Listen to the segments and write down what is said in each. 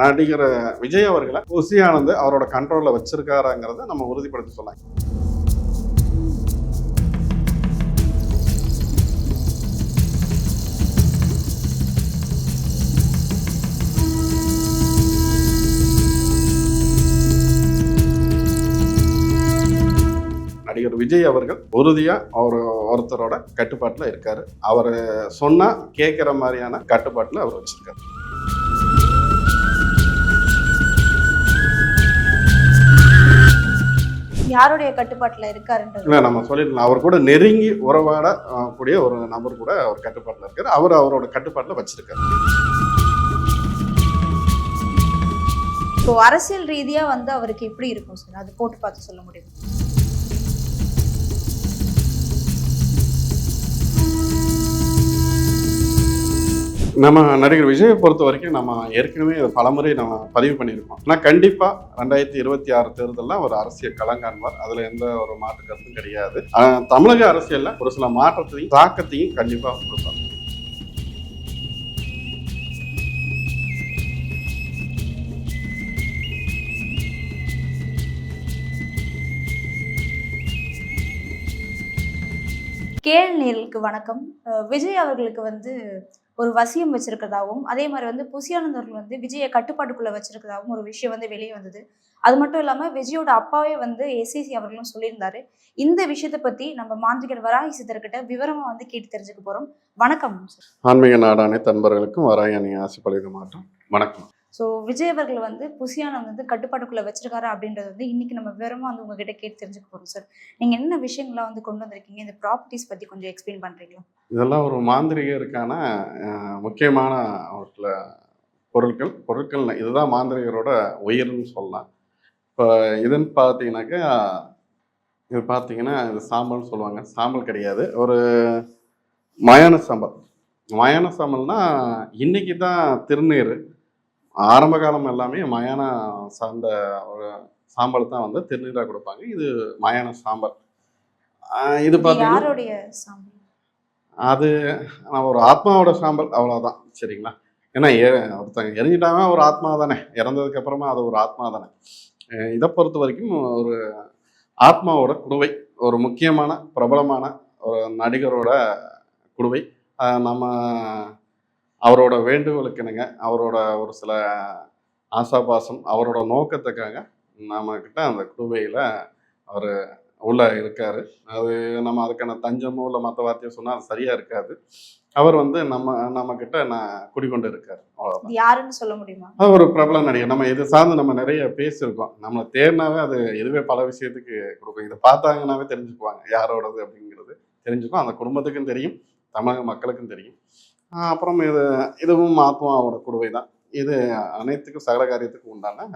நடிகர் விஜய் அவர்களை புசி ஆனந்த் அவரோட கண்ட்ரோலில் வச்சிருக்காருங்கிறத நம்ம உறுதிப்படுத்தி சொல்லலாம். நடிகர் விஜய் அவர்கள் உறுதியாக அவர் ஒருத்தரோட கட்டுப்பாட்டில் இருக்கார். அவர் சொன்னால் கேட்குற மாதிரியான கட்டுப்பாட்டில் அவர் வச்சுருக்காரு. யாருடைய கட்டுப்பாட்டுல இருக்காருன்றது இல்ல நம்ம சொல்லிடலாம். அவர் கூட நெருங்கி உறவாட கூடிய ஒரு நபர் கூட அவர் கட்டுப்பாட்டுல இருக்காரு. அவர் அவரோட கட்டுப்பாட்டுல வச்சிருக்காரு. இப்போ அரசியல் ரீதியா வந்து அவருக்கு எப்படி இருக்கும் சார்? அது போட்டு பார்த்து சொல்ல முடியும்? நம்ம நடிகர் விஜயை பொறுத்த வரைக்கும் நம்ம ஏற்கனவே பலமுறை நம்ம பதிவு பண்ணியிருக்கோம். ஆனால் கண்டிப்பாக ரெண்டாயிரத்தி இருபத்தி ஆறு தேர்தலில் ஒரு அரசியல் கலங்கான்வார். அதில் எந்த ஒரு மாற்று கருத்தும் கிடையாது. ஆஹ் தமிழக அரசியலில் ஒரு சில மாற்றத்தையும் தாக்கத்தையும் கண்டிப்பாக கொடுப்பார் கேள் நேர்களுக்கு வணக்கம். விஜய் அவர்களுக்கு வந்து ஒரு வசியம் வச்சிருக்கிறதாவும் அதே மாதிரி வந்து புசியானந்தர்கள் வந்து விஜயை கட்டுப்பாட்டுக்குள்ள வச்சிருக்கிறதாவும் ஒரு விஷயம் வந்து வெளியே வந்தது. அது மட்டும் இல்லாம விஜயோட அப்பாவே வந்து எஸ்ஏசி அவர்களும் சொல்லியிருந்தாரு. இந்த விஷயத்தை பத்தி நம்ம மாந்திரிகர் வராகி சித்தர்கிட்ட விவரமா வந்து கேட்டு தெரிஞ்சுக்க போறோம். வணக்கம் ஆன்மீக நாடானை தன்பர்களுக்கும் வராயணி ஆசை பழக மாட்டோம். வணக்கம். ஸோ விஜய் அவர்கள் வந்து புசியான வந்து கட்டுப்பாட்டுக்குள்ளே வச்சிருக்காரு அப்படின்றது வந்து இன்னைக்கு நம்ம விவரமாக வந்து உங்ககிட்ட கேட்டு தெரிஞ்சுக்க போகிறோம் சார் நீங்கள் என்ன விஷயங்கள்லாம் வந்து கொண்டு வந்திருக்கீங்க? இந்த ப்ராப்பர்ட்டிஸ் பற்றி கொஞ்சம் எக்ஸ்பிளைன் பண்ணுறீங்களா இதெல்லாம் ஒரு மாந்திரிகருக்கான முக்கியமான ஒரு சில பொருட்கள் பொருட்கள் இதுதான் மாந்திரிகரோட உயிர்னு சொல்லலாம். இப்போ இதுன்னு பார்த்தீங்கன்னாக்கா இது பார்த்தீங்கன்னா இது சாம்பல்னு சொல்லுவாங்க. சாம்பல் கிடையாது. ஒரு மயான சாம்பல். மயான சாம்பல்னால் இன்றைக்கி தான் திருநீர் ஆரம்ப காலம் எல்லாமே மயான சார்ந்த ஒரு சாம்பல் தான் வந்து திருநீராக கொடுப்பாங்க. இது மயான சாம்பல். இது பார்த்தீங்கன்னா அது நான் ஒரு ஆத்மாவோட சாம்பல் அவ்வளோதான் சரிங்களா? ஏன்னா எ ஒருத்தங்க எரிஞ்சிட்டாங்க ஒரு ஆத்மா தானே. இறந்ததுக்கு அப்புறமா அது ஒரு ஆத்மா தானே. இதை பொறுத்த வரைக்கும் ஒரு ஆத்மாவோட குடுவை ஒரு முக்கியமான பிரபலமான ஒரு நடிகரோட குடுவை. நம்ம அவரோட வேண்டுகோளுக்கு இணங்க அவரோட ஒரு சில ஆசாபாசம் அவரோட நோக்கத்துக்காக நம்ம கிட்ட அந்த குடுவையில் அவர் உள்ள இருக்காரு. அது நம்ம அதுக்கான தஞ்சமோ இல்லை மற்ற வார்த்தையோ சொன்னால் அது சரியா இருக்காது. அவர் வந்து நம்ம நம்ம கிட்ட நான் குடிக்கொண்டு இருக்காரு. யாருன்னு சொல்ல முடியுமா? அது ஒரு பிரபல நடிகர். நம்ம இது சார்ந்து நம்ம நிறைய பேசியிருக்கோம். நம்மளை தேர்னாவே அது இதுவே பல விஷயத்துக்கு கொடுக்கும். இதை பார்த்தாங்கன்னாவே தெரிஞ்சுக்குவாங்க யாரோடது அப்படிங்கிறது தெரிஞ்சுக்கும். அந்த குடும்பத்துக்கும் தெரியும் தமிழக மக்களுக்கும் தெரியும். அப்புறம் இது இதுவும் ஆத்மாவோட குடுவை தான் இது அனைத்துக்கும் சகல காரியத்துக்கும் உண்டான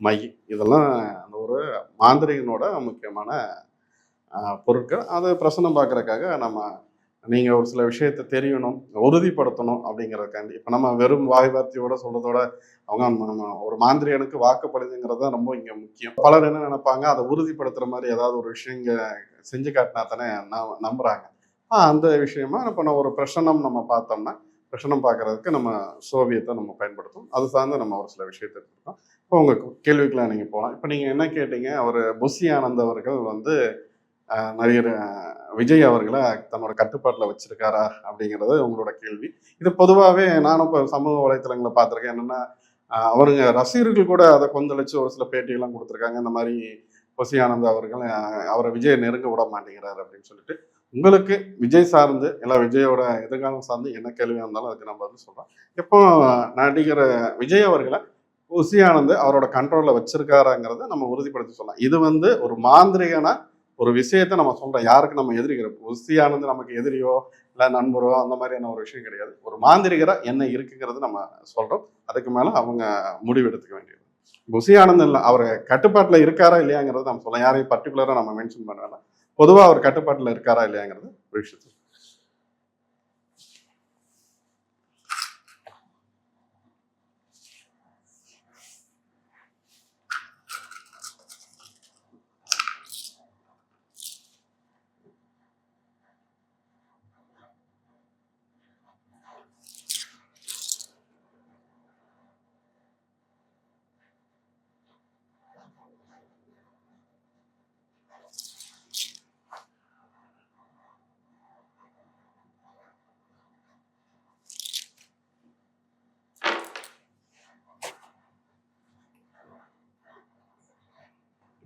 மை. இதெல்லாம் அந்த ஒரு மாந்திரிகனோட முக்கியமான பொருட்கள். அதை பிரசனம் பார்க்குறக்காக நம்ம நீங்கள் ஒரு சில விஷயத்தை தெரியணும் உறுதிப்படுத்தணும் அப்படிங்கிறதுக்காண்டி. இப்போ நம்ம வெறும் வாய் வார்த்தையோட சொல்றதோட அவங்க நம்ம- ஒரு மாந்திரியனுக்கு வாக்குப்படுதுங்கிறது தான் ரொம்ப இங்கே முக்கியம். பலர் என்ன நினைப்பாங்க அதை உறுதிப்படுத்துகிற மாதிரி ஏதாவது ஒரு விஷயம் இங்கே செஞ்சு காட்டினா தானே நம்புகிறாங்க அந்த விஷயமா இப்போ நம்ம ஒரு பிரசனம் நம்ம பார்த்தோம்னா பிரசனம் பார்க்கறதுக்கு நம்ம சோவியத்தை நம்ம பயன்படுத்தும் அது சார்ந்து நம்ம ஒரு சில விஷயத்தை எடுத்துருக்கோம் இப்போ உங்கள் கேள்விக்கெலாம் நீங்கள் போகலாம். இப்போ நீங்கள் என்ன கேட்டீங்க? அவர் புசி ஆனந்த் அவர்கள் வந்து நிறைய நடிகர் விஜய் அவர்களை தன்னோட கட்டுப்பாட்டில் வச்சுருக்காரா அப்படிங்கிறது உங்களோட கேள்வி. இது பொதுவாகவே நானும் இப்போ சமூக வலைத்தளங்களை பார்த்துருக்கேன். என்னென்னா அவருங்க ரசிகர்கள் கூட அதை கொந்தளிச்சு ஒரு சில பேட்டியெல்லாம் கொடுத்துருக்காங்க. இந்த மாதிரி புஷி ஆனந்த் அவர்கள் அவரை விஜய் நெருங்க விட மாட்டேங்கிறாரு அப்படின்னு சொல்லிட்டு உங்களுக்கு விஜய் சார்ந்து இல்லை விஜயோட எதிர்காலம் சார்ந்து என்ன கேள்வியாக இருந்தாலும் அதுக்கு நம்ம வந்து சொல்கிறோம் இப்போ நடிகர் விஜய் அவர்களை புஷி ஆனந்த் அவரோட கண்ட்ரோலில் வச்சிருக்காருங்கிறத நம்ம உறுதிப்படுத்தி சொல்லலாம். இது வந்து ஒரு மாந்திரிகனா ஒரு விஷயத்தை நம்ம சொல்கிறோம் யாருக்கு நம்ம எதிரிக்கிறோம் புஷி ஆனந்த் நமக்கு எதிரியோ இல்லை நண்பரோ அந்த மாதிரியான ஒரு விஷயம் கிடையாது. ஒரு மாந்திரிகராக என்ன இருக்குங்கிறது நம்ம சொல்கிறோம் அதுக்கு மேலே அவங்க முடிவெடுத்துக்க வேண்டியது. புஷி ஆனந்த் இல்லை. அவர் கட்டுப்பாட்டில் இருக்காரா இல்லையாங்கிறது நம்ம சொல்லலாம். யாரையும் பர்டிகுலராக நம்ம மென்ஷன் பண்ண வேண்டாம் பொதுவாக அவர் கட்டுப்பாட்டில் இருக்காரா இல்லையாங்கிறது ஒரு விஷயத்தை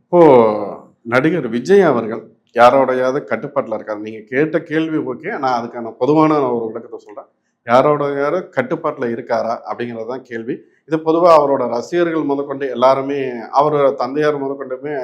இப்போ நடிகர் விஜய் அவர்கள் யாரோடையாவது கட்டுப்பாட்டில் இருக்காரு? நீங்கள் கேட்ட கேள்வி ஓகே. நான் அதுக்கான பொதுவான ஒரு விளக்கத்தை சொல்கிறேன் யாரோடையாவது கட்டுப்பாட்டில் இருக்காரா? அப்படிங்கிறது தான் கேள்வி. இது பொதுவாக அவரோட ரசிகர்கள் முதற்கொண்டு எல்லாருமே அவரோட தந்தையார் முதற்கொண்டுமே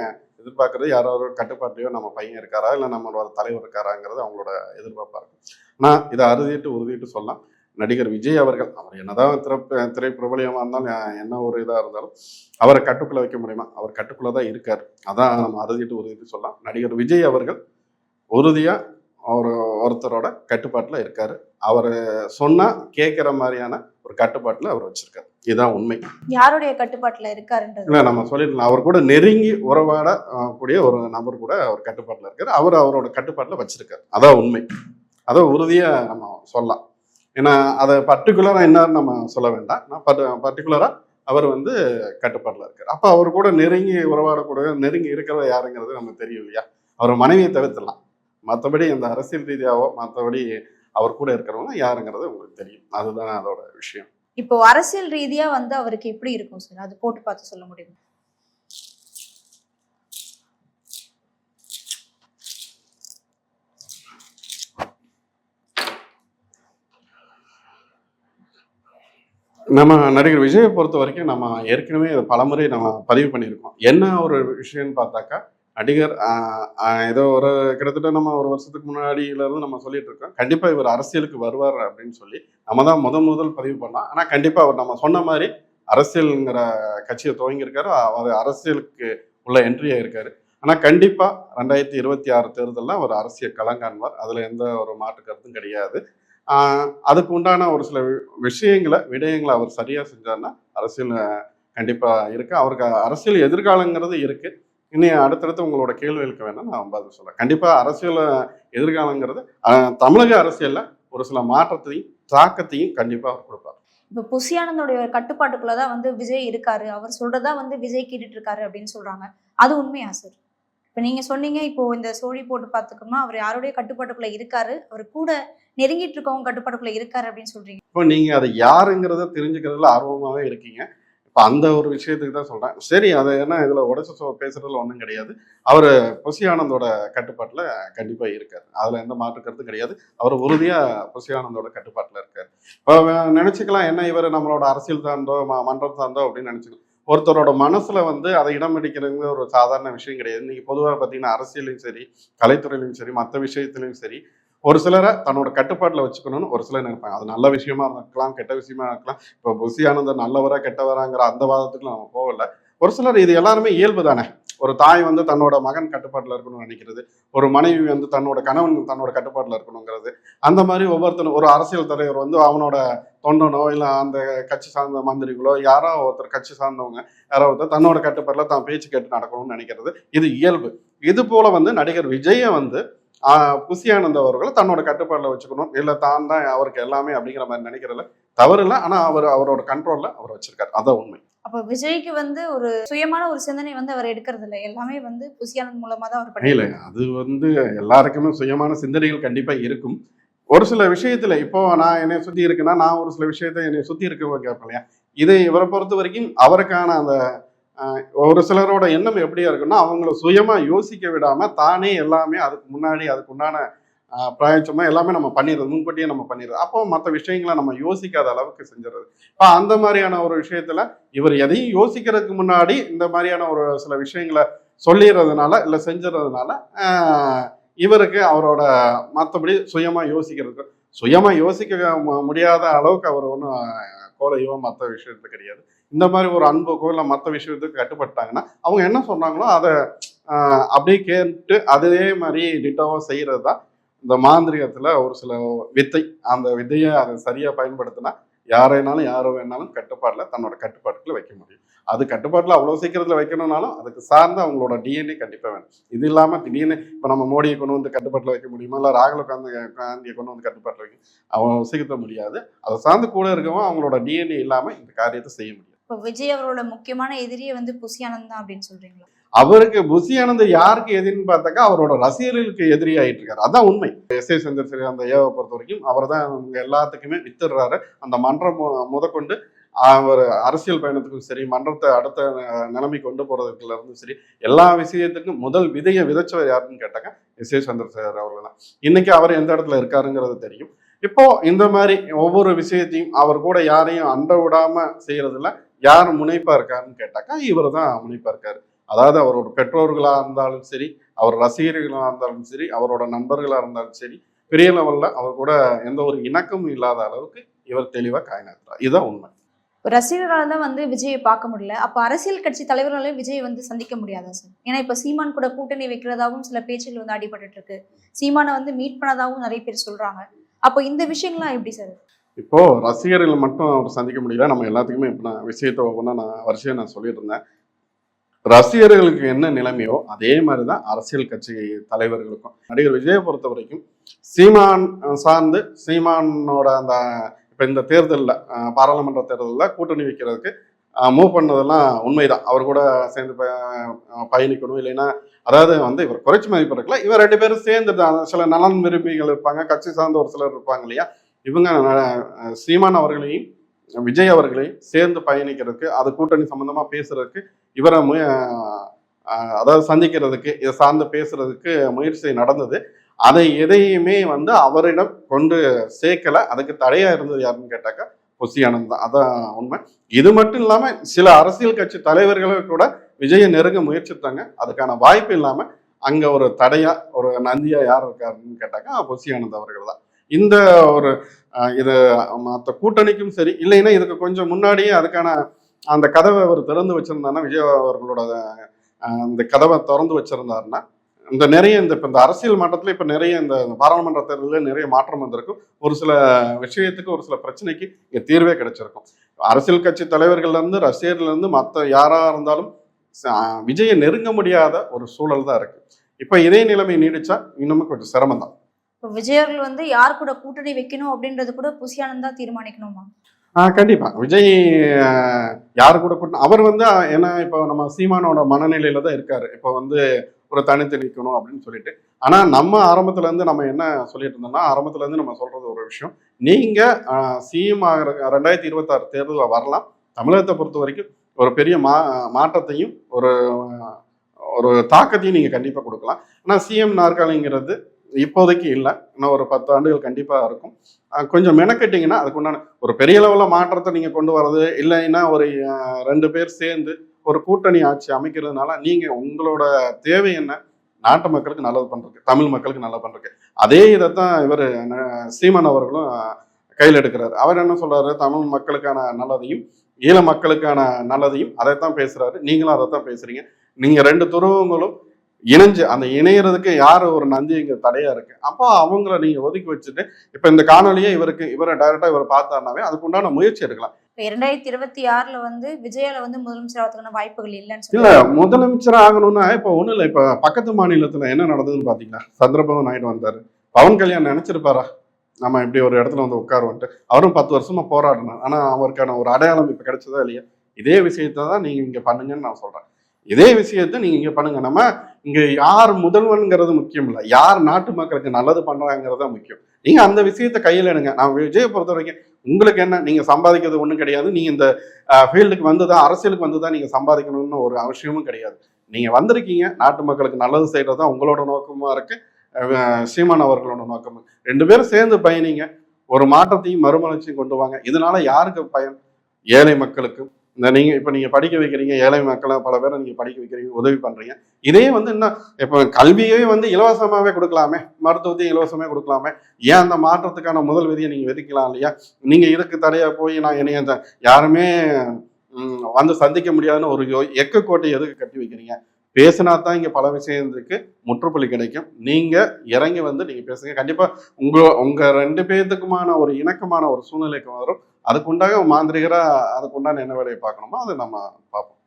எதிர்பார்க்கறது யாரோட ஒரு கட்டுப்பாட்டையோ நம்ம பையன் இருக்காரா? இல்லை நம்மளோட தலைவர் இருக்காராங்கிறது அவங்களோட எதிர்பார்ப்பாக இருக்கும். ஆனால் இதை அறுதிட்டு உறுதிட்டு சொல்லலாம். நடிகர் விஜய் அவர்கள் அவர் என்னதான் திரைப்ப திரை பிரபலியமாக இருந்தாலும் என்ன ஒரு இதாக இருந்தாலும் அவரை கட்டுக்குள்ளே வைக்க முடியுமா? அவர் கட்டுக்குள்ளே தான் இருக்கார். அதான் நம்ம அறுதிட்டு உறுதிட்டு சொல்லலாம். நடிகர் விஜய் அவர்கள் உறுதியாக அவர் ஒருத்தரோட கட்டுப்பாட்டில் இருக்காரு. அவர் சொன்னால் கேட்குற மாதிரியான ஒரு கட்டுப்பாட்டில் அவர் வச்சிருக்காரு. இதுதான் உண்மை. யாருடைய கட்டுப்பாட்டுல இருக்காருன்றது? இல்லை நம்ம சொல்லிடலாம். அவர் கூட நெருங்கி உறவாட அஹ், கூடிய ஒரு நபர் கூட அவர் கட்டுப்பாட்டில் இருக்காரு. அவர் அவரோட கட்டுப்பாட்டில் வச்சிருக்காரு. அதான் உண்மை. அதை உறுதியாக நம்ம சொல்லலாம். ஏன்னா அதை பர்டிகுலராக என்னன்னு நம்ம சொல்ல வேண்டாம். நான் பர்டிகுலராக அவர் வந்து கட்டுப்பாட்டில் இருக்கார். அப்போ அவர் கூட நெருங்கி உறவாடக்கூடிய நெருங்கி இருக்கிறத யாருங்கிறது நமக்கு தெரியும் இல்லையா? அவர் மனைவியை தவிர்த்துடலாம். மற்றபடி அந்த அரசியல் ரீதியாவோ மற்றபடி அவர் கூட இருக்கிறவங்க யாருங்கிறது உங்களுக்கு தெரியும். அதுதான் அதோட விஷயம். இப்போ அரசியல் ரீதியா வந்து அவருக்கு எப்படி இருக்கும் சார்? அது போட்டு பார்த்து சொல்ல முடியும்? நம்ம நடிகர் விஜயை பொறுத்த வரைக்கும் நம்ம ஏற்கனவே இதை பலமுறை நம்ம பதிவு பண்ணியிருக்கோம். என்ன ஒரு விஷயம்னு பார்த்தாக்கா நடிகர் ஏதோ ஒரு கிட்டத்தட்ட நம்ம ஒரு வருஷத்துக்கு முன்னாடியில இருந்து நம்ம சொல்லிட்டு இருக்கோம். கண்டிப்பாக இவர் அரசியலுக்கு வருவார் அப்படின்னு சொல்லி நம்ம தான் முத முதல் பதிவு பண்ணலாம் ஆனால் கண்டிப்பாக அவர் நம்ம சொன்ன மாதிரி அரசியலுங்கிற கட்சியை துவங்கியிருக்காரு. அவர் அரசியலுக்கு உள்ள என்ட்ரி ஆயிருக்காரு ஆனால் கண்டிப்பாக ரெண்டாயிரத்தி இருபத்தி ஆறு தேர்தலில் அவர் அரசியல் களங்காண்பார் அதில் எந்த ஒரு மாற்று கருத்தும் கிடையாது. அதுக்கு உண்டான ஒரு சில வி- விஷயங்களை விடயங்களை அவர் சரியாக செஞ்சார்னா அரசியல் கண்டிப்பாக இருக்குது அவருக்கு அரசியல் எதிர்காலங்கிறது இருக்குது இன்னும் அடுத்தடுத்து உங்களோட கேள்விகளுக்கு வேணால் நான் பதில் சொல்கிறேன் கண்டிப்பாக அரசியல் எதிர்காலங்கிறது தமிழக அரசியலில் ஒரு சில மாற்றத்தையும் தாக்கத்தையும் கண்டிப்பாக கொடுப்பார். இப்போ புசியானந்தோடைய கட்டுப்பாட்டுக்குள்ளே தான் வந்து விஜய் இருக்காரு. அவர் சொல்றதா வந்து விஜய் கேட்டுட்டு இருக்காரு அப்படின்னு சொல்றாங்க. அது உண்மையா சார்? இப்போ நீங்கள் சொன்னீங்க இப்போ இந்த சோழி போட்டு பார்த்துக்கோமா அவர் யாருடைய கட்டுப்பாட்டுக்குள்ளே இருக்காரு? அவர் கூட நெருங்கிட்டு இருக்கவங்க கட்டுப்பாட்டுக்குள்ளே இருக்காரு அப்படின்னு சொல்கிறீங்க இப்போ நீங்கள் அதை யாருங்கிறத தெரிஞ்சுக்கிறதுல ஆர்வமாகவே இருக்கீங்க. இப்போ அந்த ஒரு விஷயத்துக்கு தான் சொல்கிறேன் சரி அதை ஏன்னா இதில் உடச்சு சொ- பேசுகிறதுல ஒன்றும் கிடையாது. அவர் புசி ஆனந்தோட கண்டிப்பாக இருக்கார். அதில் எந்த மாற்று கருத்தும் கிடையாது. அவர் உறுதியாக புசி ஆனந்தோட இருக்கார். இப்போ நினச்சிக்கலாம் என்ன இவர் நம்மளோட அரசியல் சார்ந்தோ மன்றம் சார்ந்தோ அப்படின்னு நினச்சிக்கலாம். ஒருத்தரோட மனசுல வந்து அதை இடம் பிடிக்கிறது ஒரு சாதாரண விஷயம் கிடையாது. நீங்க பொதுவாக பார்த்தீங்கன்னா அரசியலையும் சரி கலைத்துறையிலையும் சரி மற்ற விஷயத்துலையும் சரி ஒரு சிலரை தன்னோட கட்டுப்பாட்டில் வச்சுக்கணும்னு ஒரு சிலர் நினைப்பாங்க. அது நல்ல விஷயமா இருக்கலாம் கெட்ட விஷயமா இருக்கலாம். இப்போ புசி ஆனந்தர் நல்லவரா கெட்டவராங்கிற அந்த வாதத்துக்கு நம்ம போகல. ஒரு சிலர் இது எல்லாருமே இயல்பு தானே. ஒரு தாய் வந்து தன்னோட மகன் கட்டுப்பாட்டில் இருக்கணும்னு நினைக்கிறது. ஒரு மனைவி வந்து தன்னோட கணவன் தன்னோட கட்டுப்பாட்டில் இருக்கணுங்கிறது. அந்த மாதிரி ஒவ்வொருத்தரும் ஒரு அரசியல் தலைவர் வந்து அவனோட தொண்டனோ இல்லை அந்த கட்சி சார்ந்த மந்திரிகளோ யாரோ ஒருத்தர் கட்சி சார்ந்தவங்க யாரோ ஒருத்தர் தன்னோட கட்டுப்பாட்டில் தான் பேச்சு கேட்டு நடக்கணும்னு நினைக்கிறது. இது இயல்பு. இது போல வந்து நடிகர் விஜயை வந்து புசியானந்த் அவர்களை தன்னோட கட்டுப்பாட்டில் வச்சுக்கணும். இல்லை தான் தான் அவருக்கு எல்லாமே அப்படிங்கிற மாதிரி நினைக்கிறதுல தவறு இல்லை. ஆனால் அவர் அவரோட கண்ட்ரோலில் அவர் வச்சிருக்காரு. அதான் உண்மை. அப்போ விஜய்க்கு வந்து ஒரு சுயமான ஒரு சிந்தனை வந்து அவர் எடுக்கிறது இல்லை. எல்லாமே வந்து புசியானந்த் மூலமா தான் அவர் இல்லை பண்ணி அது வந்து எல்லாருக்குமே சுயமான சிந்தனைகள் கண்டிப்பாக இருக்கும். ஒரு சில விஷயத்துல இப்போ நான் என்னை சுற்றி இருக்குன்னா நான் ஒரு சில விஷயத்த என்னை சுற்றி இருக்கவங்க கேட்பேன் இல்லையா? இது இவரை பொறுத்த வரைக்கும் அவருக்கான அந்த ஒரு சிலரோட எண்ணம் எப்படியா இருக்குன்னா அவங்கள சுயமா யோசிக்க விடாம தானே எல்லாமே அதுக்கு முன்னாடி அதுக்கு உண்டான பிராயச்சமாக எல்லாமே நம்ம பண்ணிடுறது முன்கூட்டியே நம்ம பண்ணிடுறது. அப்போ மற்ற விஷயங்களை நம்ம யோசிக்காத அளவுக்கு செஞ்சிடுறது. இப்போ அந்த மாதிரியான ஒரு விஷயத்துல இவர் எதையும் யோசிக்கிறதுக்கு முன்னாடி இந்த மாதிரியான ஒரு சில விஷயங்களை சொல்லிடுறதுனால இல்லை செஞ்சிடறதுனால ஆஹ், இவருக்கு அவரோட மற்றபடி சுயமாக யோசிக்கிறதுக்கு சுயமாக யோசிக்க முடியாத அளவுக்கு அவர் ஒன்றும் கோலையோ மற்ற விஷயத்துல கிடையாது. இந்த மாதிரி ஒரு அன்புக்கோ இல்லை மற்ற விஷயத்துக்கு கட்டுப்பட்டாங்கன்னா அவங்க என்ன சொன்னாங்களோ அதை அப்படியே கேட்டு அதே மாதிரி டிட்டாவாக செய்கிறது தான் இந்த மாந்திரிகத்தில் ஒரு சில வித்தை அந்த வித்தையை அதை சரியாக பயன்படுத்தினா யாரைனாலும் யாரை வேணாலும் கட்டுப்பாட்டில் தன்னோட கட்டுப்பாட்டுக்குள்ள வைக்க முடியும். அது கட்டுப்பாட்டில் அவ்வளோ சீக்கிரத்தில் வைக்கணும்னாலும் அதுக்கு சார்ந்து அவங்களோட டிஎன்ஏ கண்டிப்பாக வேணும். இது இல்லாமல் திடீர்னு இப்போ நம்ம மோடியை கொண்டு வந்து கட்டுப்பாட்டில் வைக்க முடியுமா? இல்லை ராகுல காந்தி காந்தியை கொண்டு வந்து கட்டுப்பாட்டில் வைக்க அவன் சீக்கிரத்த முடியாது. அதை சார்ந்து கூட இருக்கவும் அவங்களோட டிஎன்ஏ இல்லாமல் இந்த காரியத்தை செய்ய முடியும் இப்போ விஜய் அவரோட முக்கியமான எதிரியே வந்து புசியானந்த் தான் அப்படின்னு சொல்கிறீங்களா அவருக்கு புசி ஆனந்த் யாருக்கு எதிரின்னு பார்த்தாக்கா அவரோட ரசிகர்களுக்கு எதிரி ஆயிட்டு இருக்காரு அதான் உண்மை. எஸ். ஏ. சந்திரசேகர் அந்த ஏவை பொறுத்த வரைக்கும் அவர் தான் எல்லாத்துக்குமே வித்துடுறாரு. அந்த மன்றம் முதற்கொண்டு அவர் அரசியல் பயணத்துக்கும் சரி மன்றத்தை அடுத்த நிலைமை கொண்டு போறதுக்குள்ள இருந்தும் சரி எல்லா விஷயத்துக்கும் முதல் விதையை விதைச்சவர் யாருன்னு கேட்டாங்க எஸ். ஏ. சந்திரசேகர் அவர்கள் தான். இன்னைக்கு அவர் எந்த இடத்துல இருக்காருங்கிறது தெரியும். இப்போ இந்த மாதிரி ஒவ்வொரு விஷயத்தையும் அவர் கூட யாரையும் அண்ட விடாம செய்யறதுல யார் முனைப்பா இருக்காருன்னு கேட்டாக்கா இவர் தான் முனைப்பா இருக்காரு. அதாவது அவரோட பெற்றோர்களா இருந்தாலும் சரி அவர் ரசிகர்களா இருந்தாலும் சரி அவரோட நண்பர்களா இருந்தாலும் சரி பெரிய லெவல்ல அவர் கூட எந்த ஒரு இணக்கமும் இல்லாத அளவுக்கு இவர் தெளிவா காயினாக்குறார் இதுதான் உண்மை. ரசிகர்களால தான் வந்து விஜயை பார்க்க முடியல. அப்ப அரசியல் கட்சி தலைவர்களாலே விஜய் வந்து சந்திக்க முடியாதா சார்? ஏன்னா இப்ப சீமான் கூட கூட்டணி வைக்கிறதாவும் சில பேச்சுகள் வந்து அடிபட்டுட்டு இருக்கு. சீமானை வந்து மீட் பண்ணதாவும் நிறைய பேர் சொல்றாங்க. அப்போ இந்த விஷயங்கள்லாம் எப்படி சார்? இப்போ ரசிகர்கள் மட்டும் அவர் சந்திக்க முடியல. நம்ம எல்லாத்துக்குமே இப்போ நான் விஷயத்தை ஒவ்வொன்றா நான் வரிசையாக நான் சொல்லிட்டு இருந்தேன். ரசிகர்களுக்கு என்ன நிலைமையோ அதே மாதிரி தான் அரசியல் கட்சி தலைவர்களுக்கும். நடிகர் விஜயை பொறுத்த வரைக்கும் சீமான் சார்ந்து சீமானோட அந்த இப்போ இந்த தேர்தலில் பாராளுமன்ற தேர்தலில் கூட்டணி வைக்கிறதுக்கு மூவ் பண்ணதெல்லாம் உண்மைதான். அவர் கூட சேர்ந்து ப- பயணிக்கணும் இல்லைன்னா அதாவது வந்து இவர் குறைச்சி மதிப்பு இருக்கல இவர் ரெண்டு பேரும் சேர்ந்து சில நலன் விரும்பிகள் இருப்பாங்க கட்சி சார்ந்த ஒரு சிலர் இருப்பாங்க இல்லையா? இவங்க சீமான் அவர்களையும் விஜய் அவர்களையும் சேர்ந்து பயணிக்கிறதுக்கு அது கூட்டணி சம்பந்தமா பேசுறதுக்கு இவரை மு- அதாவது சந்திக்கிறதுக்கு இதை சார்ந்து பேசுறதுக்கு முயற்சி நடந்தது. அதை எதையுமே வந்து அவரிடம் கொண்டு சேர்க்கல. அதுக்கு தடையா இருந்தது யாருன்னு கேட்டாக்கா பொசி ஆனந்த் தான். அதான் உண்மை. இது மட்டும் இல்லாம சில அரசியல் கட்சி தலைவர்களும் கூட விஜயை நெருங்க முயற்சித்தாங்க. அதுக்கான வாய்ப்பு இல்லாம அங்க ஒரு தடையா ஒரு நந்தியா யார் இருக்காருன்னு கேட்டாக்கா பொசி ஆனந்த் அவர்கள் தான். இந்த ஒரு இது மற்ற கூட்டணிக்கும் சரி இல்லைன்னா இதுக்கு கொஞ்சம் முன்னாடியே அதுக்கான அந்த கதவை அவர் திறந்து வச்சிருந்தாருன்னா விஜய் அவர்களோட அந்த கதவை திறந்து வச்சிருந்தாருன்னா இந்த நிறைய இந்த இப்போ இந்த அரசியல் மட்டத்தில் இப்போ நிறைய இந்த பாராளுமன்ற தேர்தலில் நிறைய மாற்றம் வந்திருக்கும். ஒரு சில விஷயத்துக்கு ஒரு சில பிரச்சனைக்கு இங்கே தீர்வே கிடைச்சிருக்கும். அரசியல் கட்சி தலைவர்கள்லேருந்து ரசிகர்லேருந்து மற்ற யாராக இருந்தாலும் விஜயை நெருங்க முடியாத ஒரு சூழல் தான் இருக்குது இப்போ இதே நிலைமை நீடிச்சா இன்னமும் கொஞ்சம் சிரமம் தான் இப்போ விஜய் அவர்கள் வந்து யார் கூட கூட்டணி வைக்கணும் அப்படின்றது கூட புசியானந்த் தான் தீர்மானிக்கணுமா? ஆ விஜய் யார் கூட கூட்டணும் அவர் வந்து ஏன்னா இப்போ நம்ம சீமானோட மனநிலையில தான் இருக்காரு. இப்போ வந்து ஒரு தனித்து நிற்கணும் அப்படின்னு சொல்லிட்டு. ஆனால் நம்ம ஆரம்பத்துல இருந்து நம்ம என்ன சொல்லிட்டு இருந்தோம்னா ஆரம்பத்துல இருந்து நம்ம சொல்றது ஒரு விஷயம். நீங்க சிஎம் ஆகிற ரெண்டாயிரத்தி இருபத்தாறு தேர்தலில் வரலாம். தமிழகத்தை பொறுத்த வரைக்கும் ஒரு பெரிய மா மாற்றத்தையும் ஒரு ஒரு தாக்கத்தையும் நீங்கள் கண்டிப்பாக கொடுக்கலாம். ஆனால் சிஎம் நாற்காலிங்கிறது இப்போதைக்கு இல்லை. இன்னும் ஒரு பத்து ஆண்டுகள் கண்டிப்பாக இருக்கும். கொஞ்சம் மெனக்கெட்டிங்கன்னா அதுக்கு உண்டான ஒரு பெரிய லெவலில் மாற்றத்தை நீங்கள் கொண்டு வர்றது இல்லைன்னா ஒரு ரெண்டு பேர் சேர்ந்து ஒரு கூட்டணி ஆட்சி அமைக்கிறதுனால நீங்கள் உங்களோட தேவை என்ன? நாட்டு மக்களுக்கு நல்லது பண்ணுறதுக்கு தமிழ் மக்களுக்கு நல்லது பண்ணுறதுக்கு அதே இதைத்தான் இவர் சீமன் அவர்களும் கையில் எடுக்கிறார். அவர் என்ன சொல்கிறாரு தமிழ் மக்களுக்கான நல்லதையும் ஈழ மக்களுக்கான நல்லதையும் அதைத்தான் பேசுகிறாரு நீங்களும் அதைத்தான் பேசுகிறீங்க நீங்கள் ரெண்டு துருவங்களும் இணைஞ்சு அந்த இணையறதுக்கு யார் ஒரு நந்தி இங்க தடையா இருக்கு? அப்போ அவங்கள நீங்க ஒதுக்கி வச்சுட்டு இப்ப இந்த காணொலியை இவருக்கு இவரை டைரக்டா இவர் பார்த்தாருனாவே அதுக்கு உண்டான முயற்சி எடுக்கலாம். இரண்டாயிரத்தி இருபத்தி ஆறுல வந்து விஜயால வந்து முதலமைச்சர் ஆகிறதுக்கான வாய்ப்புகள் இல்லைன்னு இல்ல முதலமைச்சர் ஆகணும்னா இப்ப ஒண்ணும் இல்ல. இப்ப பக்கத்து மாநிலத்துல என்ன நடந்ததுன்னு பாத்தீங்களா சந்திரபாபு நாயுடு வந்தாரு. பவன் கல்யாண் நினைச்சிருப்பாரா? நம்ம இப்படி ஒரு இடத்துல வந்து உட்காருவோன்ட்டு. அவரும் பத்து வருஷமா போராடினார். ஆனா அவருக்கான ஒரு அடையாளம் இப்ப கிடைச்சதா இல்லையா? இதே விஷயத்தை தான் நீங்க இங்க பண்ணுங்கன்னு நான் சொல்றேன். இதே விஷயத்தை நீங்க இங்க பண்ணுங்க. நம்ம இங்க யார் முதல்வன்கிறது முக்கியம் இல்லை. யார் நாட்டு மக்களுக்கு நல்லது பண்றாங்கிறது தான் முக்கியம். நீங்க அந்த விஷயத்தை கையில் எடுங்க. நான் விஜயை பொறுத்த வரைக்கும் உங்களுக்கு என்ன நீங்க சம்பாதிக்கிறது ஒன்றும் கிடையாது. நீங்க இந்த ஃபீல்டுக்கு வந்துதான் அரசியலுக்கு வந்துதான் நீங்க சம்பாதிக்கணும்னு ஒரு அவசியமும் கிடையாது. நீங்க வந்திருக்கீங்க நாட்டு மக்களுக்கு நல்லது செய்யறது தான் உங்களோட நோக்கமா இருக்கு. சீமான் அவர்களோட நோக்கம். ரெண்டு பேரும் சேர்ந்து பயணிங்க. ஒரு மாற்றத்தையும் மறுமலர்ச்சியும் கொண்டு வாங்க. இதனால யாருக்கு பயன்? ஏழை மக்களுக்கும் இந்த நீங்கள் இப்போ நீங்கள் படிக்க வைக்கிறீங்க ஏழை மக்களை பல பேரை நீங்கள் படிக்க வைக்கிறீங்க உதவி பண்ணுறீங்க இதே வந்து என்ன இப்போ கல்வியே வந்து இலவசமாகவே கொடுக்கலாமே மருத்துவத்தையும் இலவசமே கொடுக்கலாமே. ஏன் அந்த மாற்றத்துக்கான முதல் விதியை நீங்கள் விதிக்கலாம் இல்லையா? நீங்கள் இதுக்கு தடையாக போய் நான் என்னைய அந்த யாருமே வந்து சந்திக்க முடியாதுன்னு ஒரு எக்க கோட்டை எதுக்கு கட்டி வைக்கிறீங்க? பேசினா தான் இங்கே பல விஷயத்துக்கு முற்றுப்புள்ளி கிடைக்கும். நீங்கள் இறங்கி வந்து நீங்கள் பேசுங்க. கண்டிப்பாக உங்கள் உங்கள் ரெண்டு பேர்த்துக்குமான ஒரு இணக்கமான ஒரு சூழ்நிலைக்கு வரும். அதுக்குண்டாக மாந்திரிகரா அதுக்குண்டான என்ன வேலையை பார்க்கணுமோ அதை நம்ம பார்ப்போம்.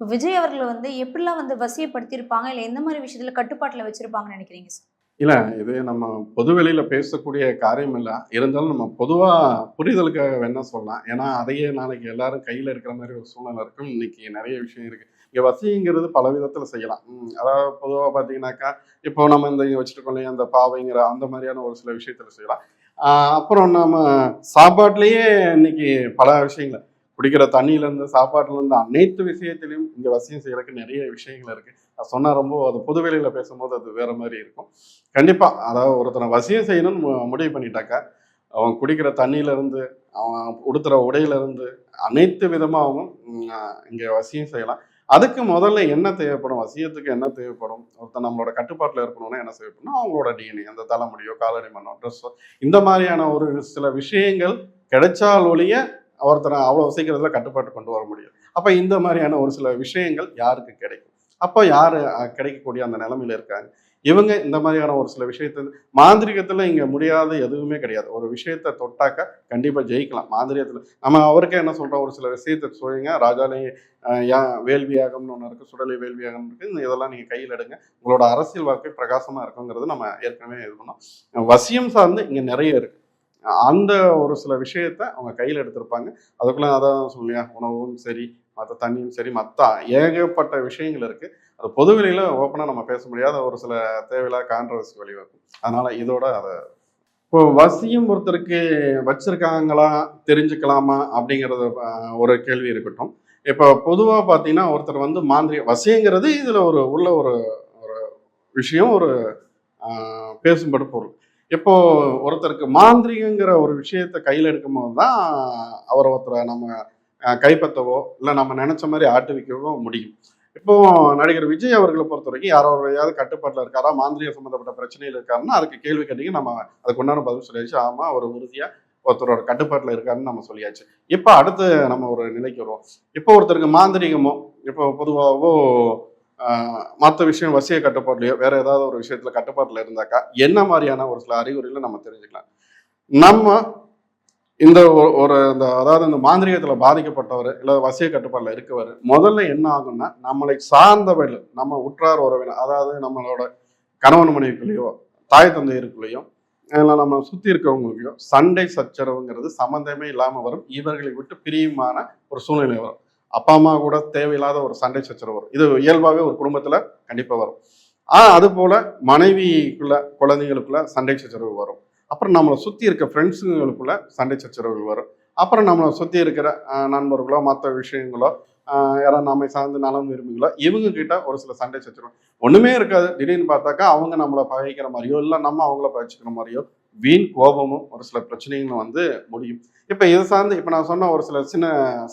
விஜய் அவர்களை வந்து எப்படிலாம் வந்து வசியப்படுத்தியிருப்பாங்க? இல்லை எந்த மாதிரி விஷயத்துல கட்டுப்பாட்டுல வச்சிருப்பாங்கன்னு நினைக்கிறீங்க சார் இல்ல இது நம்ம பொது வெளியில பேசக்கூடிய காரியம் இல்ல. இருந்தாலும் நம்ம பொதுவா புரிதலுக்காக வேணா சொல்லலாம். ஏன்னா அதையே நாளைக்கு எல்லாரும் கையில இருக்கிற மாதிரி ஒரு சூழ்நிலை இருக்கும். இன்னைக்கு நிறைய விஷயம் இருக்கு. இங்க வசிங்கிறது பல விதத்துல செய்யலாம். அதாவது பொதுவா பாத்தீங்கன்னாக்கா இப்போ நம்ம இந்த வச்சுருக்கோம் இல்லையா அந்த பாவைங்கிற அந்த மாதிரியான ஒரு சில விஷயத்துல செய்யலாம். அப்புறம் நம்ம சாப்பாட்லேயே இன்னைக்கு பல விஷயங்கள். குடிக்கிற தண்ணியில இருந்து சாப்பாட்டுல இருந்து அனைத்து விஷயத்திலையும் இங்க வசியம் செய்யறதுக்கு நிறைய விஷயங்கள் இருக்கு. அது சொன்னா ரொம்ப அது புதுவெளியில் பேசும்போது அது வேற மாதிரி இருக்கும். கண்டிப்பா அதாவது ஒருத்தனை வசியம் செய்யணும்னு மு- முடிவு பண்ணிட்டாக்கா அவன் குடிக்கிற தண்ணியில இருந்து அவன் உடுத்துற உடையில இருந்து அனைத்து விதமாகவும் உம், இங்க வசியம் செய்யலாம். அதுக்கு முதல்ல என்ன தேவைப்படும்? வசியத்துக்கு என்ன தேவைப்படும்? ஒருத்தன் நம்மளோட கட்டுப்பாட்டில் இருக்கணும்னா என்ன தேவைப்படும் அவங்களோட டிஎன்ஏ அந்த தலைமுடியோ காலடி மண்ணோ ட்ரெஸ்ஸோ இந்த மாதிரியான ஒரு சில விஷயங்கள் கிடைச்சால் ஒழிய ஒருத்தரை அவ்வளோ சீக்கிரத்துல கட்டுப்பாட்டு கொண்டு வர முடியும் அப்போ இந்த மாதிரியான ஒரு சில விஷயங்கள் யாருக்கு கிடைக்கும்? அப்போ யார் கிடைக்கக்கூடிய அந்த நிலமையில இருக்காங்க? இவங்க இந்த மாதிரியான ஒரு சில விஷயத்த மாந்திரிகத்தில் இங்கே முடியாத எதுவுமே கிடையாது. ஒரு விஷயத்த தொட்டாக்க கண்டிப்பாக ஜெயிக்கலாம். மாந்திரியத்தில் நம்ம அவருக்கே என்ன சொல்கிறோம் ஒரு சில விஷயத்தை சொல்லுங்க. ராஜாலே ஏன் வேள்வியாகம்னு ஒன்று இருக்குது சுடலை வேள்வியாகம் இருக்குது இதெல்லாம் நீங்கள் கையில் எடுங்க. உங்களோட அரசியல் வாழ்க்கை பிரகாசமாக இருக்குங்கிறது நம்ம ஏற்கனவே இது பண்ணோம். வசியம் சார்ந்து இங்கே நிறைய இருக்குது அந்த ஒரு சில விஷயத்த அவங்க கையில் எடுத்திருப்பாங்க. அதுக்குள்ளே அதான் சொல்லியா உணவும் சரி மற்ற தண்ணியும் சரி மற்ற ஏகப்பட்ட விஷயங்கள் இருக்குது அது பொதுவெளியில் ஓப்பனாக நம்ம பேச முடியாத ஒரு சில தேவையில்லாத கான்ட்ரவர்சி வழிவகும் அதனால் இதோட அதை இப்போ வசியம் ஒருத்தருக்கு வச்சிருக்காங்களா தெரிஞ்சுக்கலாமா அப்படிங்கிறது ஒரு கேள்வி இருக்கட்டும். இப்போ பொதுவாக பார்த்தீங்கன்னா ஒருத்தர் வந்து மாந்திரி வசியங்கிறது இதில் ஒரு உள்ள ஒரு ஒரு விஷயம் ஒரு பேசும்படு பொருள். இப்போ ஒருத்தருக்கு மாந்திரிகங்கிற ஒரு விஷயத்தை கையில் எடுக்கும்போது தான் அவரை ஒருத்தரை நம்ம கைப்பற்றவோ இல்லை நம்ம நினச்ச மாதிரி ஆட்டுவிக்கவோ முடியும். இப்போ நடிகர் விஜய் அவர்களை பொறுத்த வரைக்கும் யாரோ யாராவது கட்டுப்பாட்டில் இருக்காரா மாந்திரிய சம்மந்தப்பட்ட பிரச்சனையில் இருக்காருன்னா அதுக்கு கேள்வி கேட்டீங்க நம்ம அதுக்கு உண்டான பதில் சொல்லியாச்சு. ஆமாம் அவர் உறுதியாக ஒருத்தரோட கட்டுப்பாட்டில் இருக்காருன்னு நம்ம சொல்லியாச்சு. இப்போ அடுத்து நம்ம ஒரு நிலைக்கு வருவோம். இப்போ ஒருத்தருக்கு மாந்திரிகமோ இப்போ பொதுவாகவோ மற்ற விஷயம் வசிய கட்டுப்பாட்லையோ வேற ஏதாவது ஒரு விஷயத்துல கட்டுப்பாட்டில் இருந்தாக்கா என்ன மாதிரியான ஒரு சில அறிகுறிகளை நம்ம தெரிஞ்சுக்கலாம். நம்ம இந்த ஒரு- ஒரு இந்த அதாவது இந்த மாந்திரிகத்தில் பாதிக்கப்பட்டவர் இல்லை வசிய கட்டுப்பாட்டில் இருக்கவர் முதல்ல என்ன ஆகும்னா நம்மளை சார்ந்தவர்கள் நம்ம உற்றார் உறவினர் அதாவது நம்மளோட கணவன் மனைவிக்குள்ளேயோ தாய் தந்தையருக்குள்ளேயோ இல்லை நம்ம சுற்றி இருக்கவங்களுக்கையோ சண்டை சச்சரவுங்கிறது சம்மந்தமே இல்லாமல் வரும். இவர்களை விட்டு பிரியுமான ஒரு சூழ்நிலை வரும். அப்பா அம்மா கூட தேவையில்லாத ஒரு சண்டை சச்சரவு வரும். இது இயல்பாகவே ஒரு குடும்பத்தில் கண்டிப்பாக வரும். ஆனால் அதுபோல் மனைவிக்குள்ள குழந்தைகளுக்குள்ள சண்டை சச்சரவு வரும். அப்புறம் நம்மளை சுற்றி இருக்க ஃப்ரெண்ட்ஸுங்களுக்குள்ள சண்டை சச்சரவுகள் வரும். அப்புறம் நம்மளை சுற்றி இருக்கிற நண்பர்களோ மற்ற விஷயங்களோ யாராவது நம்மை சார்ந்து நலம் விரும்புகளோ இவங்க கிட்ட ஒரு சில சண்டை சச்சரவு. ஒன்றுமே இருக்காது. திடீர்னு பார்த்தாக்கா அவங்க நம்மளை பகைக்கிற மாதிரியோ இல்லை நம்ம அவங்கள பகைச்சிக்கிற மாதிரியோ வீண் கோபமும் ஒரு சில பிரச்சனைகளும் வந்து முடியும். இப்போ இது சார்ந்து இப்போ நான் சொன்ன ஒரு சில சின்ன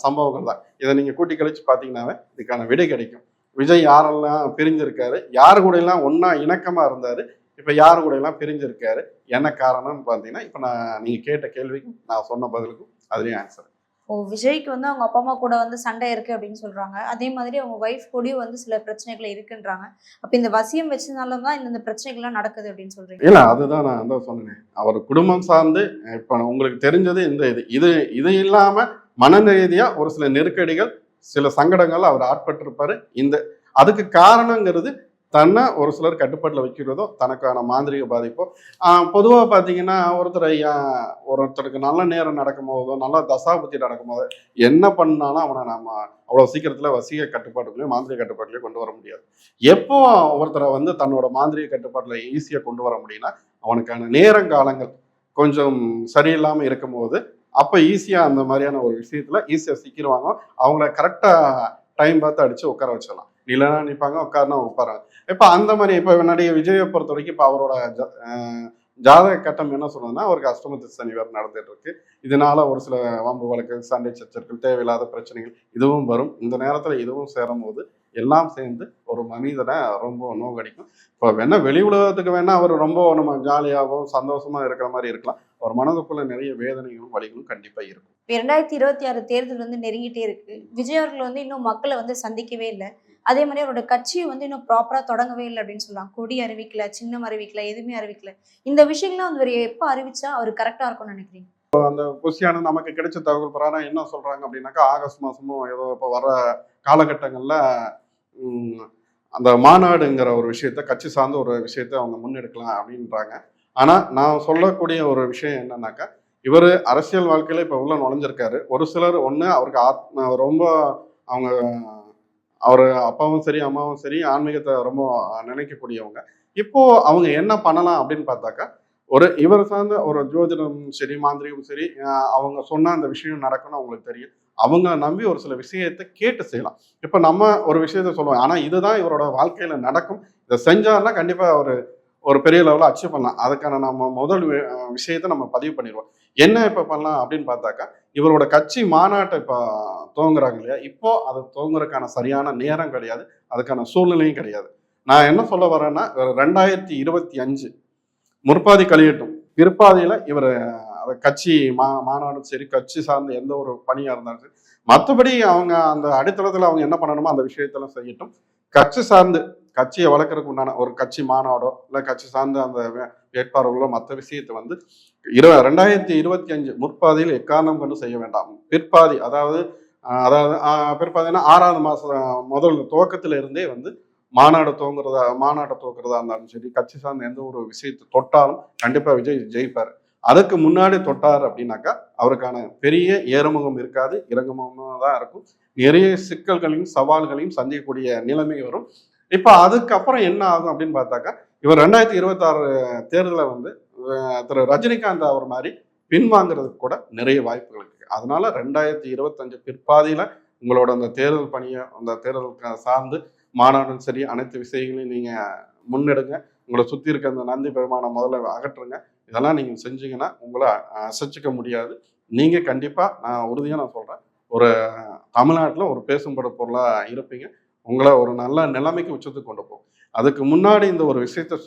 சம்பவங்கள் தான். இதை நீங்கள் கூட்டி கழிச்சு பார்த்தீங்கன்னாவே இதுக்கான விடை கிடைக்கும். விஜய் யாரெல்லாம் பிரிஞ்சிருக்காரு யார் கூடலாம் ஒன்றா இணக்கமாக இருந்தார் இப்போ யார் கூட எல்லாம் பிரிஞ்சிருக்காரு? என்ன காரணம்னு பார்த்தீங்கன்னா இப்போ நான் நீங்கள் கேட்ட கேள்விக்கும் நான் சொன்ன பதிலுக்கும் அதுலேயும் ஆன்சர் ஓ விஜய்க்கு வந்து அவங்க அப்பா அம்மா கூட வந்து சண்டை இருக்கு அப்படின்னு சொல்றாங்க. அதே மாதிரி அவங்க ஒய்ஃப் கூடயும் வந்து சில பிரச்சனைகள் இருக்குன்றாங்க. அப்ப இந்த வசியம் வச்சதுனால தான் இந்த பிரச்சனைகள்லாம் நடக்குது அப்படின்னு சொல்றீங்க. இல்லை அதுதான் நான் தான் சொன்னேன். அவர் குடும்பம் சார்ந்து இப்போ உங்களுக்கு தெரிஞ்சது இந்த இது. இது இது இல்லாமல் மன ரீதியாக ஒரு சில நெருக்கடிகள் சில சங்கடங்கள் அவர் ஆட்பட்டிருப்பாரு. இந்த அதுக்கு காரணங்கிறது தன்னை ஒரு சிலர் கட்டுப்பாட்டில் வைக்கிறதோ தனக்கான மாந்திரிக பாதிப்போ. பொதுவாக பார்த்தீங்கன்னா ஒருத்தர் ஐயா- ஒருத்தருக்கு நல்ல நேரம் நடக்கும் போதோ நல்ல தசாபுத்தி நடக்கும் போதோ என்ன பண்ணாலும் அவனை நம்ம அவ்வளோ சீக்கிரத்தில் வசீக கட்டுப்பாட்டுக்குள்ளேயும் மாந்திரிக கட்டுப்பாட்டுலையும் கொண்டு வர முடியாது. எப்போ ஒருத்தரை வந்து தன்னோட மாந்திரிக கட்டுப்பாட்டில் ஈஸியாக கொண்டு வர முடியும்னா அவனுக்கான நேரங்காலங்கள் கொஞ்சம் சரியில்லாமல் இருக்கும்போது அப்போ ஈஸியாக அந்த மாதிரியான ஒரு விஷயத்தில் ஈஸியாக சிக்கிடுவாங்க. அவங்கள கரெக்டாக டைம் பார்த்து அடித்து உட்கார வச்சிடலாம். இல்லைன்னா நிற்பாங்க உட்காருனா உட்காராங்க இப்போ அந்த மாதிரி இப்போ நடிகை விஜயை பொறுத்த வரைக்கும் இப்போ அவரோட ஜ- ஜாதக கட்டம் என்ன சொல்றதுன்னா அவருக்கு அஷ்டமத்து சனி வேறு நடந்துட்டு இருக்கு. இதனால ஒரு சில வம்பு வழக்கு சண்டை சச்சர்கள் தேவையில்லாத பிரச்சனைகள் இதுவும் வரும். இந்த நேரத்தில் இதுவும் சேரும் போது எல்லாம் சேர்ந்து ஒரு மனிதனை ரொம்ப நோகடிக்கும் இப்போ வேணா வெளி உலகத்துக்கு வேணா அவர் ரொம்ப நம்ம ஜாலியாகவும் சந்தோஷமா இருக்கிற மாதிரி இருக்கலாம். அவர் மனதுக்குள்ள நிறைய வேதனைகளும் வலிகளும் கண்டிப்பா இருக்கும். இரண்டாயிரத்தி இருபத்தி ஆறு தேர்தல் வந்து நெருங்கிட்டே இருக்கு. விஜய் அவர்கள் வந்து இன்னும் மக்களை வந்து சந்திக்கவே இல்லை. அதே மாதிரி அவரோட கட்சியை வந்து இன்னும் ப்ராப்பராக தொடங்கவே இல்லை அப்படின்னு சொல்லலாம். கொடி அறிவிக்கல சின்னம் அறிவிக்கல எதுவுமே அறிவிக்கல இந்த விஷயங்கள்லாம் வந்து அவர் எப்போ அறிவிச்சா அவர் கரெக்டாக இருக்கும்னு நினைக்கிறீங்க? புசியான நமக்கு கிடைச்ச தகவல் பிரகாரம் என்ன சொல்றாங்க அப்படின்னாக்கா ஆகஸ்ட் மாசமும் ஏதோ இப்போ வர காலகட்டங்களில் அந்த மாநாடுங்கிற ஒரு விஷயத்த கட்சி சார்ந்த ஒரு விஷயத்த அவங்க முன்னெடுக்கலாம் அப்படின்றாங்க. ஆனால் நான் சொல்லக்கூடிய ஒரு விஷயம் என்னன்னாக்கா இவர் அரசியல் வாழ்க்கையில் இப்போ உள்ள நுழைஞ்சிருக்காரு. ஒரு சிலர் ஒன்று அவருக்கு ஆத் ரொம்ப அவங்க அவர் அப்பாவும் சரி அம்மாவும் சரி ஆன்மீகத்தை ரொம்ப நினைக்கக்கூடியவங்க. இப்போ அவங்க என்ன பண்ணலாம் அப்படின்னு பார்த்தாக்கா ஒரு இவர் சார்ந்த ஒரு ஜோதிடம் சரி மாந்திரிகம் சரி அவங்க சொன்ன அந்த விஷயம் நடக்கும்னு அவங்களுக்கு தெரியும். அவங்க நம்பி ஒரு சில விஷயத்தை கேட்டு செய்யலாம். இப்போ நம்ம ஒரு விஷயத்த சொல்லுவோம் ஆனால் இதுதான் இவரோட வாழ்க்கையில் நடக்கும். இதை செஞ்சாருன்னா கண்டிப்பாக ஒரு ஒரு பெரிய லெவலில் அச்சீவ் பண்ணலாம். அதுக்கான நம்ம முதல் விஷயத்தை நம்ம பதிவு பண்ணிடுவோம். என்ன இப்போ பண்ணலாம் அப்படின்னு பார்த்தாக்கா இவரோட கட்சி மாநாட்டை இப்போ துவங்குறாங்க இல்லையா? இப்போ அது துவங்குறதுக்கான சரியான நேரம் கிடையாது. அதுக்கான சூழ்நிலையும் கிடையாது. நான் என்ன சொல்ல வரேன்னா இவர் ரெண்டாயிரத்தி இருபத்தி அஞ்சு முற்பாதி கழியட்டும் பிற்பாதியில் இவர் கட்சி மா மாநாடும் சரி கட்சி சார்ந்த எந்த ஒரு பணியாக இருந்தாலும் சரி மற்றபடி அவங்க அந்த அடித்தளத்தில் அவங்க என்ன பண்ணணுமோ அந்த விஷயத்தெல்லாம் செய்யட்டும். கட்சி சார்ந்து கட்சியை வளர்க்குறதுக்கு உண்டான ஒரு கட்சி மாநாடோ இல்லை கட்சி சார்ந்த அந்த வே- வேட்பாளர்களோ மற்ற விஷயத்தை வந்து இரு ரெண்டாயிரத்தி இருபத்தி அஞ்சு முற்பாதியில் எக்காரணம் கொண்டு செய்ய வேண்டாம். பிற்பாதி அதாவது அதாவது பிற்பாதின்னா பிற்பாதினா ஆறாவது மாதம் முதல் துவக்கத்துல இருந்தே வந்து மாநாடு துவங்குறதா மாநாட்டை துவக்கிறதா இருந்தாலும் சரி கட்சி சார்ந்த எந்த ஒரு விஷயத்தை தொட்டாலும் கண்டிப்பாக விஜய் ஜெயிப்பார். அதுக்கு முன்னாடி தொட்டார் அப்படின்னாக்கா அவருக்கான பெரிய ஏறுமுகம் இருக்காது இறங்குமுகமாக தான் இருக்கும். நிறைய சிக்கல்களையும் சவால்களையும் சந்திக்கக்கூடிய நிலைமை வரும். இப்போ அதுக்கப்புறம் என்ன ஆகும் அப்படின்னு பார்த்தாக்கா இவர் ரெண்டாயிரத்தி இருபத்தாறு தேர்தலை வந்து திரு ரஜினிகாந்த் அவர் மாதிரி பின்வாங்கிறதுக்கு கூட நிறைய வாய்ப்புகள் இருக்கு. அதனால ரெண்டாயிரத்தி இருபத்தஞ்சு பிற்பாதியில் உங்களோட அந்த தேர்தல் பணியை அந்த தேர்தலுக்கு சார்ந்து மாநாடும் சரி அனைத்து விஷயங்களையும் நீங்கள் முன்னெடுங்க. உங்களை சுற்றி இருக்க அந்த நந்தி பெருமானை முதல்ல அகற்றுங்க. இதெல்லாம் நீங்கள் செஞ்சீங்கன்னா உங்களை அசைச்சிக்க முடியாது. நீங்கள் கண்டிப்பாக நான் உறுதியாக நான் சொல்கிறேன் ஒரு தமிழ்நாட்டில் ஒரு பேசும்பட பொருளாக இருப்பீங்க. உங்களை ஒரு நல்ல நிலைமைக்கு உச்சத்துக்கு கொண்டு போகும். அதுக்கு முன்னாடி இந்த ஒரு விஷயத்த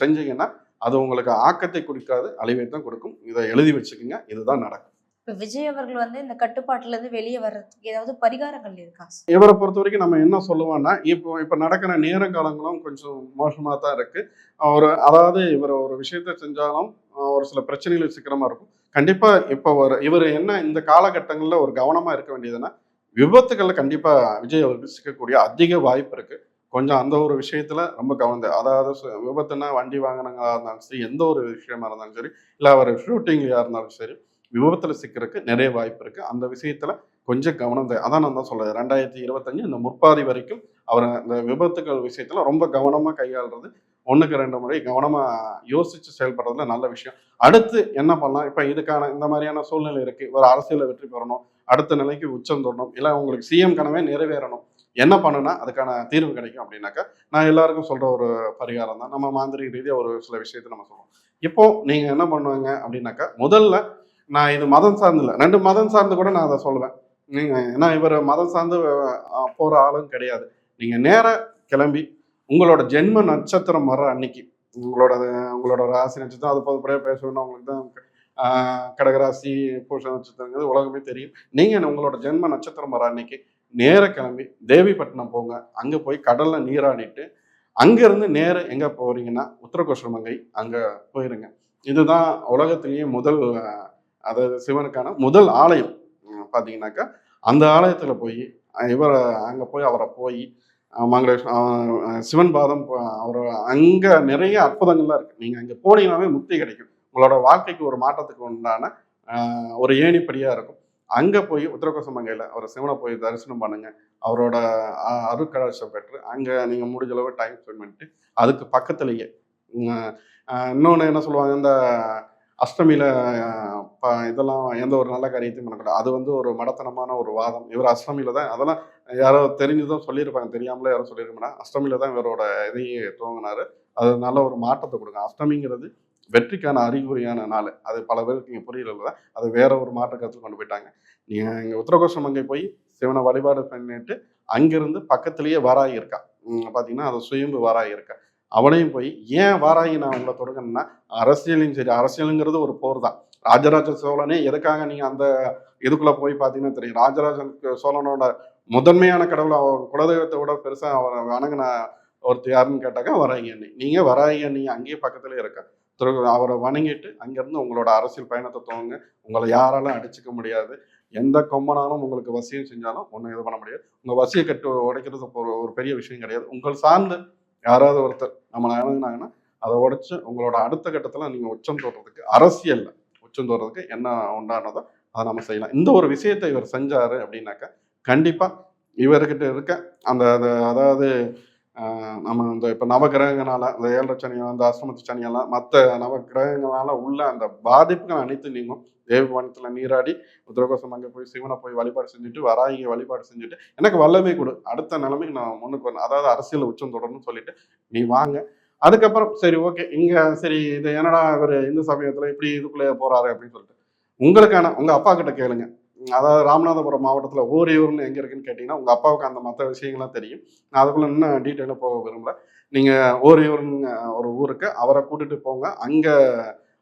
செஞ்சீங்கன்னா அது உங்களுக்கு ஆக்கத்தை கொடுக்காது அழிவை தான் கொடுக்கும். இதை எழுதி வச்சுக்கோங்க. இதுதான் நடக்கும். இப்ப விஜய் அவர்கள் வந்து இந்த கட்டுப்பாட்டுல இருந்து வெளியே வர்றதுக்கு ஏதாவது பரிகாரங்கள் இருக்கா? இவரை பொறுத்த வரைக்கும் நம்ம என்ன சொல்லுவோம்னா இப்போ இப்போ நடக்கிற நேரங்காலங்களும் கொஞ்சம் மோசமாக தான் இருக்கு. ஒரு அதாவது இவர் ஒரு விஷயத்த செஞ்சாலும் ஒரு சில பிரச்சனைகள் சிக்கிரமா இருக்கும். கண்டிப்பா இப்போ ஒரு இவர் என்ன இந்த காலகட்டங்களில் ஒரு கவனமா இருக்க வேண்டியதுன்னா விபத்துகளில் கண்டிப்பாக விஜய் அவருக்கு சிக்கக்கூடிய அதிக வாய்ப்பு இருக்குது கொஞ்சம் அந்த ஒரு விஷயத்தில் ரொம்ப கவனம் அதாவது சு- விபத்துனா வண்டி வாங்கினங்களா இருந்தாலும் சரி எந்த ஒரு விஷயமா இருந்தாலும் சரி இல்லை அவர் ஷூட்டிங்லையாக இருந்தாலும் சரி விபத்தில் சிக்கிறதுக்கு நிறைய வாய்ப்பு இருக்குது அந்த விஷயத்தில் கொஞ்சம் கவனம் தேவை. அதான் நான் தான் சொல்கிறேன் ரெண்டாயிரத்தி இருபத்தஞ்சு இந்த முற்பாதி வரைக்கும் அவர் அந்த விபத்துக்கள் விஷயத்தில் ரொம்ப கவனமாக கையாளுறது ஒன்றுக்கு ரெண்டு முறை கவனமாக யோசித்து செயல்படுறதுல நல்ல விஷயம். அடுத்து என்ன பண்ணலாம்? இப்போ இதுக்கான இந்த மாதிரியான சூழ்நிலை இருக்குது ஒரு அரசியலை வெற்றி பெறணும். அடுத்த நிலைக்கு உச்சம் தொடணும் இல்லை உங்களுக்கு சிஎம் கனவே நிறைவேறணும். என்ன பண்ணுனா அதுக்கான தீர்வு கிடைக்கும் அப்படின்னாக்கா நான் எல்லாருக்கும் சொல்கிற ஒரு பரிகாரம் தான். நம்ம மாந்திரிக ரீதியாக ஒரு சில விஷயத்தை நம்ம சொல்லுவோம் இப்போ நீங்கள் என்ன பண்ணுவாங்க அப்படின்னாக்கா முதல்ல நான் இது மதம் சார்ந்து இல்லை. ரெண்டு மதம் சார்ந்து கூட நான் அதை சொல்லுவேன் நீங்கள் ஏன்னா இவர் மதம் சார்ந்து போகிற ஆளும் கிடையாது. நீங்கள் நேராக கிளம்பி உங்களோட ஜென்ம நட்சத்திரம் வர்ற அன்னைக்கு உங்களோட உங்களோட ராசி நட்சத்திரம் அது பொதுப்படையாக பேசணும்னா உங்களுக்கு தான் கடகராசி பூஷ நட்சத்திரங்கிறது உலகமே தெரியும். நீங்கள் உங்களோட ஜென்ம நட்சத்திரம் வர அன்னைக்கு நேர கிளம்பி தேவிப்பட்டினம் போங்க. அங்கே போய் கடலில் நீராடிட்டு அங்கேருந்து நேர போகிறீங்கன்னா போறீங்கன்னா உத்தரகோஷமங்கை அங்கே போயிருங்க. இதுதான் உலகத்திலேயே முதல் அதாவது சிவனுக்கான முதல் ஆலயம். பார்த்தீங்கன்னாக்கா அந்த ஆலயத்தில் போய் இவரை அங்கே போய் அவரை போய் மங்களேஷ் சிவன் பாதம் அவர் அங்கே நிறைய அற்புதங்கள்லாம் இருக்குது நீங்கள் அங்கே போனீங்கன்னாவே முக்தி கிடைக்கும். உங்களோட வாழ்க்கைக்கு ஒரு மாற்றத்துக்கு உண்டான ஒரு ஏணிப்படியாக இருக்கும். அங்கே போய் உத்தரகோசமங்கையில் அவர் சிவனை போய் தரிசனம் பண்ணுங்கள் அவரோட அஹ், அருட்கடாட்சம் பெற்று அங்கே நீங்கள் முடிஞ்ச அளவு டைம் ஸ்பெண்ட் பண்ணிட்டு அதுக்கு பக்கத்துலேயே இன்னொன்று என்ன சொல்லுவாங்க இந்த அஷ்டமியில் இதெல்லாம் எந்த ஒரு நல்ல காரியத்தையும் பண்ணக்கூடாது அது வந்து ஒரு மடத்தனமான ஒரு வாதம். இவர் அஷ்டமியில தான் அதெல்லாம் யாரோ தெரிஞ்சுதான் சொல்லியிருப்பாங்க. தெரியாமலே யாரும் சொல்லியிருக்கா அஷ்டமியில தான் இவரோட இதையே துவங்கினார். அது நல்ல ஒரு மாற்றத்தை கொடுங்க அஷ்டமிங்கிறது வெற்றிக்கான அறிகுறியான நாள். அது பல பேருக்கு இங்கே புரியல அது வேற ஒரு மாற்ற கருத்தில் கொண்டு போயிட்டாங்க. நீங்கள் இங்கே உத்தரகோஷம் அங்கே போய் சிவனை வழிபாடு பண்ணிட்டு அங்கிருந்து பக்கத்துலேயே வாராகி இருக்கா. பார்த்தீங்கன்னா அதை அது சுயம்பு வாராகி இருக்கா. அவளையும் போய் ஏன் வாராகி நான் உங்களை தொடங்கணும்னா அரசியலையும் சரி அரசியலுங்கிறது ஒரு போர் தான். ராஜராஜ சோழனே எதுக்காக நீங்க அந்த இதுக்குள்ள போய் பாத்தீங்கன்னா தெரியும் ராஜராஜன் சோழனோட முதன்மையான கடவுள் அவர் குலதெய்வத்தை விட பெருசா அவரை வணங்கின ஒருத்தர் யாருன்னு கேட்டாக்கா வராங்கண்ணி நீங்கள் நீங்க வராகி அங்கேயே பக்கத்துலேயே இருக்கா. திரு அவரை வணங்கிட்டு அங்கிருந்து உங்களோட அரசியல் பயணத்தை துவங்க உங்களை யாராலும் அடிச்சுக்க முடியாது. எந்த கொம்பனாலும் உங்களுக்கு வசியம் செஞ்சாலும் ஒன்றும் இது பண்ண முடியாது. உங்கள் வசியை கட்டு உடைக்கிறது ஒரு ஒரு பெரிய விஷயம் கிடையாது. உங்கள் சார்ந்து யாராவது ஒருத்தர் நம்மளை இறங்குனாங்கன்னா அதை உடைச்சு உங்களோட அடுத்த கட்டத்தில் நீங்கள் உச்சம் தோறதுக்கு அரசியலில் உச்சம் தோறதுக்கு என்ன உண்டானதோ அதை நம்ம செய்யலாம். இந்த ஒரு விஷயத்தை இவர் செஞ்சாரு அப்படின்னாக்கா கண்டிப்பா இவர்கிட்ட இருக்க அந்த அதாவது நம்ம இந்த இப்போ நவகிரகங்களால இந்த ஏழரை சனி அந்த அஸ்ரமத்து சனியெல்லாம் மற்ற நவகிரகங்களால உள்ள அந்த பாதிப்புகள் அனைத்து நீங்கும். தேவபவனத்தில் நீராடி உத்தரகோசம் அங்கே போய் சிவனை போய் வழிபாடு செஞ்சுட்டு வராயிங்க வழிபாடு செஞ்சுட்டு எனக்கு வல்லமை கொடு. அடுத்த நிலைமைக்கு நான் முன்னுக்கு வரணும். அதாவது அரசியல் உச்சம் தொடரணும்னு சொல்லிட்டு நீ வாங்க. அதுக்கப்புறம் சரி ஓகே இங்கே சரி இது என்னடா இவர் இந்து சமயத்தில் இப்படி இதுக்குள்ளே போகிறாரு அப்படின்னு சொல்லிட்டு. உங்களுக்கான உங்கள் அப்பா கிட்ட கேளுங்க. அதாவது ராமநாதபுரம் மாவட்டத்தில் ஓரியூர்னு எங்கே இருக்குன்னு கேட்டிங்கன்னா உங்கள் அப்பாவுக்கு அந்த மற்ற விஷயங்கள்லாம் தெரியும். நான் அதுக்குள்ளே இன்னும் டீட்டெயிலாக போக விரும்பல. நீங்கள் ஓரியூர்னு ஒரு ஊருக்கு அவரை கூட்டிட்டு போங்க. அங்கே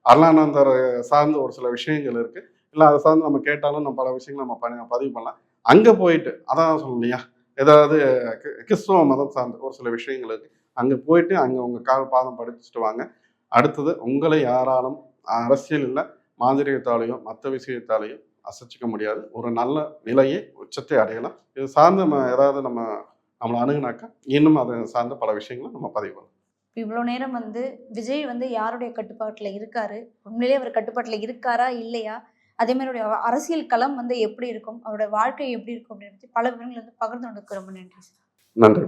அருளானந்தர் சார்ந்த ஒரு சில விஷயங்கள் இருக்குது இல்லை அதை சார்ந்து நம்ம கேட்டாலும் நம்ம பல விஷயங்கள் நம்ம பண்ண பதிவு பண்ணலாம். அங்கே போயிட்டு அதான் சொல்லலையா ஏதாவது கி- கிறிஸ்துவ மதம் சார்ந்த ஒரு சில விஷயங்கள் இருக்குது அங்கே போயிட்டு அங்கே உங்கள் கால் பாதம் படிச்சுட்டு வாங்க. அடுத்தது உங்களை யாராலும் அரசியல் இல்லை மாந்திரிகத்தாலேயும் மற்ற விஷயத்தாலேயும் அசைச்சிக்க முடியாது. ஒரு நல்ல நிலையை உச்சத்தை அடையலாம். இது சார்ந்து நம்ம ஏதாவது நம்ம நம்மளை அணுகுனாக்கா இன்னும் அதை சார்ந்த பல விஷயங்களை நம்ம பதிவு பண்ணலாம். இவ்வளோ நேரம் வந்து விஜய் வந்து யாருடைய கட்டுப்பாட்டில் இருக்காரு? உண்மையிலேயே அவர் கட்டுப்பாட்டில் இருக்காரா? இல்லையா? அதே மாதிரி அவருடைய அரசியல் களம் வந்து எப்படி இருக்கும்? அவருடைய வாழ்க்கை எப்படி இருக்கும்? அப்படின்னு பல விவரங்கள் வந்து பகிர்ந்து கொண்டு ரொம்ப நன்றி சார். நன்றி.